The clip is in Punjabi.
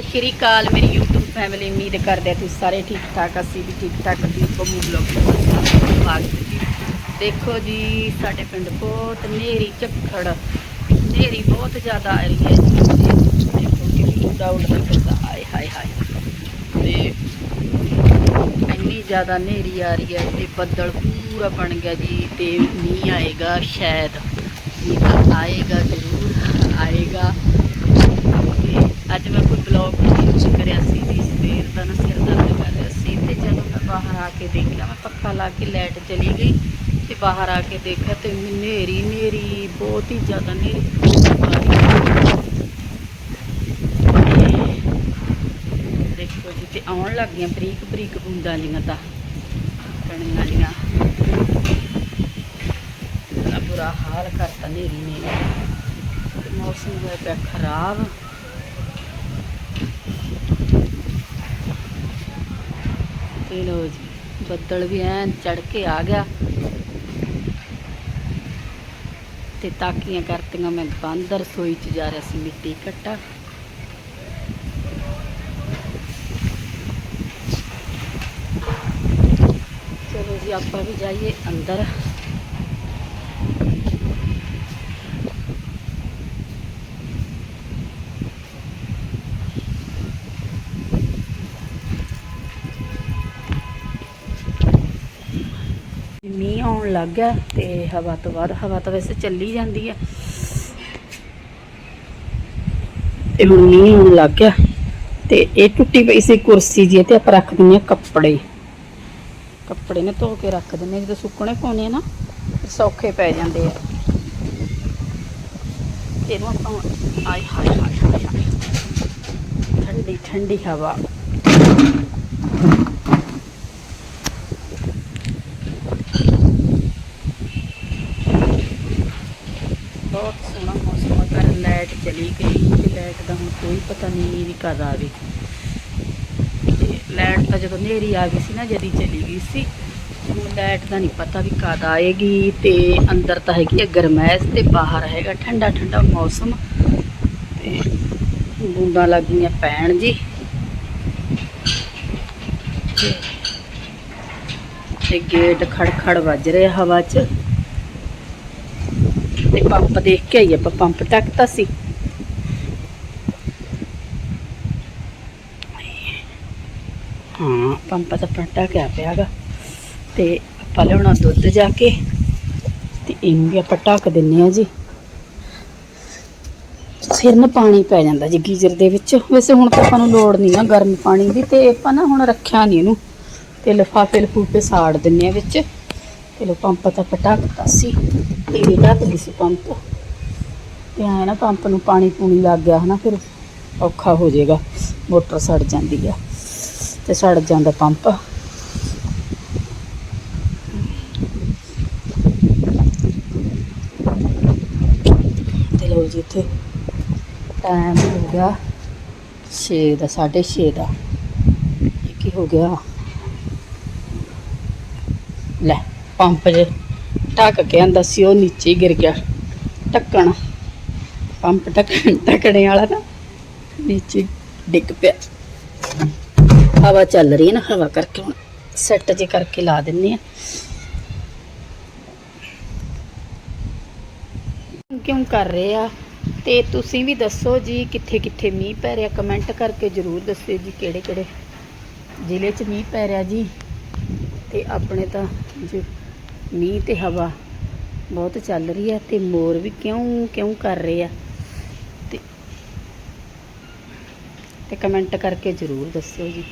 ਸਤਿ ਸ਼੍ਰੀ ਅਕਾਲ, ਮੇਰੀ YouTube ਫੈਮਿਲੀ ਉਮੀਦ ਕਰਦੇ ਆ ਤੁਸੀਂ ਸਾਰੇ ਠੀਕ ਠਾਕ, ਅਸੀਂ ਵੀ ਠੀਕ ਠਾਕ ਦੀ ਪੰਮੂ ਬਲੌਗ ਸਵਾਗਤ ਜੀ। ਦੇਖੋ ਜੀ, ਸਾਡੇ ਪਿੰਡ ਬਹੁਤ ਨੇਰੀ ਝੱਖੜ ਨੇਰੀ ਬਹੁਤ ਜ਼ਿਆਦਾ ਆ ਰਹੀ ਹੈ ਦੇਖੋ ਕਿ ਉੱਡਾ ਉੱਡਦਾ ਫਿਰਦਾ ਆਏ ਹਾਏ ਹਾਏ ਤੇ ਇੰਨੀ ਜ਼ਿਆਦਾ ਨੇਰੀ ਆ ਰਹੀ ਹੈ ਤੇ ਬੱਦਲ ਪੂਰਾ ਬਣ ਗਿਆ ਜੀ ਤੇ ਮੀਂਹ ਆਏਗਾ ਸ਼ਾਇਦ। ਮੀਂਹ ਤਾਂ ਆਏਗਾ ਜ਼ਰੂਰ, ਆਏਗਾ। ਅੱਜ ਮੈਂ ਕੋਈ ਬਲੌਗ ਨਹੀਂ ਕਰਿਆ ਸੀ ਜੀ, ਸਵੇਰ ਦਾ ਨਾ ਸਿਰ ਦਰਦ ਕਰ ਰਿਹਾ ਸੀ ਤੇ ਜਦੋਂ ਮੈਂ ਬਾਹਰ ਆ ਕੇ ਦੇਖਿਆ, ਮੈਂ ਪੱਖਾ ਲਾ ਕੇ ਲਾਈਟ ਚਲੀ ਗਈ ਤੇ ਬਾਹਰ ਆ ਕੇ ਦੇਖਿਆ ਤੇ ਨੇਰੀ ਨੇਰੀ ਬਹੁਤ ਹੀ ਜ਼ਿਆਦਾ ਨੇਰੀ ਦੇਖੋ ਜੀ, ਤੇ ਆਉਣ ਲੱਗ ਗਈਆਂ ਬਰੀਕ ਬਰੀਕ ਬੂੰਦਾਂ ਜੀਆਂ ਤਾਂ, ਕਣੀਆਂ ਜੀਆਂ ਬੁਰਾ ਹਾਲ ਕਰਤਾ ਹਨੇਰੀ ਨੇ। ਮੌਸਮ ਹੋਇਆ ਪਿਆ ਖਰਾਬ। ਤੇ ਲੋ ਜੀ ਬੱਦਲ ਵੀ ਐਨ ਚੜ ਕੇ ਆ ਗਿਆ ਤੇ ਤਾਕੀਆਂ ਕਰਤੀਆਂ ਮੈਂ ਬੰਦ ਰਸੋਈ ਚ ਜਾ ਰਿਹਾ ਸੀ ਮਿੱਟੀ ਕੱਟਾ ਚਲੋ ਜੀ ਆਪਾਂ ਵੀ ਜਾਈਏ ਅੰਦਰ ਮੀਂਹ ਲੱਗ ਗਿਆ ਤੇ ਹਵਾ ਤੋਂ ਬਾਅਦ, ਹਵਾ ਤਾਂ ਵੈਸੇ ਚੱਲੀ ਜਾਂਦੀ ਹੈ ਤੇ ਹੁਣ ਮੀਂਹ ਆਉਣ ਲੱਗ ਗਿਆ ਤੇ ਇਹ ਟੁੱਟੀ ਪਈ ਸੀ ਕੁਰਸੀ ਜੀ ਤੇ ਆਪਾਂ ਰੱਖ ਦਿੰਦੇ ਆ ਕੱਪੜੇ। ਕੱਪੜੇ ਨੇ ਧੋ ਕੇ ਰੱਖ ਦਿੰਦੇ ਜਦੋਂ ਸੁੱਕਣੇ ਪਾਉਣੇ ਆ ਨਾ ਸੌਖੇ ਪੈ ਜਾਂਦੇ ਆ। ਇਹਨੂੰ ਆਪਾਂ ਆਏ ਹਾਏ ਹਾਏ, ਠੰਡੀ ਠੰਡੀ ਹਵਾ। ਬਹੁਤ ਸੋਹਣਾ ਮੌਸਮ ਹੈ ਪਰ ਲਾਈਟ ਚਲੀ ਗਈ ਤੇ ਲਾਈਟ ਦਾ ਹੁਣ ਕੋਈ ਪਤਾ ਨਹੀਂ ਵੀ ਕਦ ਆਵੇ। ਤੇ ਲਾਈਟ ਤਾਂ ਜਦੋਂ ਹਨੇਰੀ ਆ ਗਈ ਸੀ ਨਾ, ਜਦੀ ਚਲੀ ਗਈ ਸੀ, ਹੁਣ ਲਾਈਟ ਦਾ ਨਹੀਂ ਪਤਾ ਵੀ ਕਦ ਆਏਗੀ ਤੇ ਅੰਦਰ ਤਾਂ ਹੈਗੀ ਹੈ ਗਰਮੈਸ਼ ਤੇ ਬਾਹਰ ਹੈਗਾ ਠੰਡਾ ਠੰਡਾ ਮੌਸਮ। ਤੇ ਬੂੰਦਾਂ ਲੱਗ ਗਈਆਂ ਪੈਣ ਜੀ। ਤੇ- ਤੇ ਗੇਟ ਖੜਖੜ ਵੱਜ ਰਿਹਾ ਹਵਾ 'ਚ। ਪੰਪ ਦੇਖ ਕੇ ਆਈ ਆਪਾਂ ਪੰਪ ਟੱਕਤਾ ਸੀ ਹਾਂ ਪੰਪ ਤਾਂ ਪਟਾ ਕੇ ਪਿਆਗਾ ਤੇ ਆਪਾਂ ਲਿਆਉਣਾ ਦੁੱਧ ਜਾ ਕੇ ਤੇ ਇਹਨੂੰ ਵੀ ਆਪਾਂ ਢੱਕ ਦਿੰਨੇ ਆ ਜੀ ਫਿਰ ਨਾ ਪਾਣੀ ਪੈ ਜਾਂਦਾ ਜੀ ਗੀਜ਼ਰ ਦੇ ਵਿੱਚ ਵੈਸੇ ਹੁਣ ਤਾਂ ਆਪਾਂ ਨੂੰ ਲੋੜ ਨਹੀਂ ਨਾ ਗਰਮ ਪਾਣੀ ਦੀ ਤੇ ਆਪਾਂ ਨਾ ਹੁਣ ਰੱਖਿਆ ਨਹੀਂ ਇਹਨੂੰ ਤੇ ਲਿਫਾਫੇ ਲਫੂਫੇ ਸਾੜ ਦਿੰਨੇ ਆ ਵਿੱਚ ਤੇ ਲੋ ਪੰਪ ਤਾਂ ਪਟਾਕਤਾ ਸੀ ਇਹ ਵੀ ਸੀ ਪੰਪ। ਤੇ ਆਇਆ ਨਾ ਪੰਪ ਨੂੰ ਪਾਣੀ ਪੂਣੀ ਲੱਗ ਗਿਆ ਹਨਾ, ਫਿਰ ਔਖਾ ਹੋ ਜਾਏਗਾ, ਮੋਟਰ ਸੜ ਜਾਂਦੀ ਆ ਤੇ ਸੜ ਜਾਂਦਾ ਪੰਪ। ਤੇ ਲੋ ਜੀ ਇੱਥੇ ਟਾਈਮ ਹੋ ਗਿਆ 6 ਦਾ 6:30 ਦਾ ਇਹ ਕੀ ਹੋ ਗਿਆ। ਲੈ। ਪੰਪ ਜੇ ਢੱਕ ਕੇ ਆਂਦਾ ਸੀ, ਉਹ ਨੀਚੇ ਗਿਰ ਗਿਆ। ਢੱਕਣ, ਪੰਪ ਢੱਕਣ, ਢੱਕਣੇ ਵਾਲਾ ਨਾ, ਨੀਚੇ ਡਿੱਗ ਪਿਆ। ਹਵਾ ਚੱਲ ਰਹੀ ਹੈ ਨਾ, ਹਵਾ ਕਰਕੇ ਹੁਣ ਸੈੱਟ ਜੇ ਕਰਕੇ ਲਾ ਦਿੰਨੇ ਆ ਕਿਉਂ ਕਰ ਰਹੇ ਆ? ਤੇ ਤੁਸੀਂ ਵੀ ਦੱਸੋ ਜੀ ਕਿੱਥੇ ਕਿੱਥੇ ਮੀਂਹ ਪੈ ਰਿਹਾ? ਕਮੈਂਟ ਕਰਕੇ ਜਰੂਰ ਦੱਸਿਓ ਜੀ ਕਿਹੜੇ ਕਿਹੜੇ ਜ਼ਿਲ੍ਹੇ 'ਚ ਮੀਂਹ ਪੈ ਰਿਹਾ ਜੀ? ਤੇ ਆਪਣੇ ਤਾਂ ਜੋ ਮੀਂਹ ਤੇ ਹਵਾ ਬਹੁਤ ਚੱਲ ਰਹੀ ਹੈ ਤੇ ਮੋਰ ਵੀ ਕਿਉਂ ਕਿਉਂ ਕਰ ਰਹੇ ਆ? ਤੇ ਕਮੈਂਟ ਕਰਕੇ ਜਰੂਰ ਦੱਸਿਓ ਜੀ।